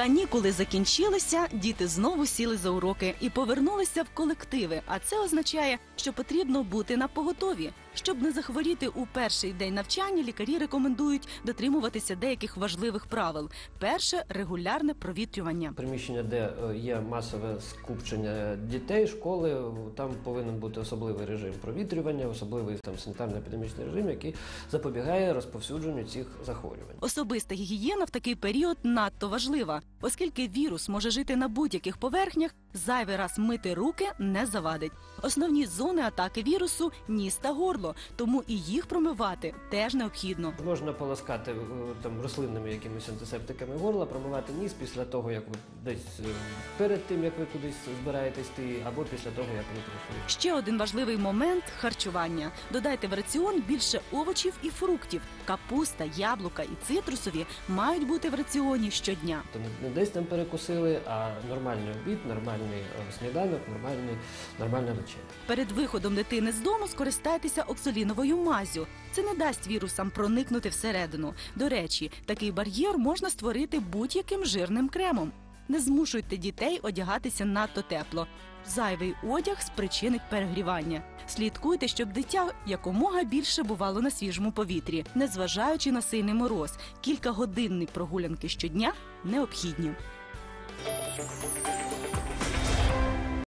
Канікули закінчилися, діти знову сіли за уроки і повернулися в колективи. А це означає, що потрібно бути на поготові. Щоб не захворіти у перший день навчання, лікарі рекомендують дотримуватися деяких важливих правил. Перше регулярне провітрювання. Приміщення, де е, є масове скупчення дітей, школи, там повинен бути особливий режим провітрювання, особливий там санітарно-епідемічний режим, який запобігає розповсюдженню цих захворювань. Особиста гігієна в такий період надто важлива, оскільки вірус може жити на будь-яких поверхнях, зайвий раз мити руки не завадить. Основні зони атаки вірусу ніс та горло, тому і їх промивати теж необхідно. Можна полоскати е, там рослинними якимись антисептиками горла, промивати ніс після того, як ви десь е, перед тим, як ви кудись збираєтесь йти, або після того, як ви прийшли. Ще один важливий момент харчування. Додайте в раціон більше овочів і фруктів. Капуста, яблука і цитрусові мають бути в раціоні щодня. То не- не десь там перекусили, а нормальний обід, нормальний е, сніданок, нормальний, нормальна вечеря. Перед виходом дитини з дому скористайтеся оксоліновою мазю. Це не дасть вірусам проникнути всередину. До речі, такий бар'єр можна створити будь-яким жирним кремом. Не змушуйте дітей одягатися надто тепло. Зайвий одяг спричинить перегрівання. Слідкуйте, щоб дитя якомога більше бувало на свіжому повітрі, незважаючи на сильний мороз. Кількагодинні прогулянки щодня необхідні.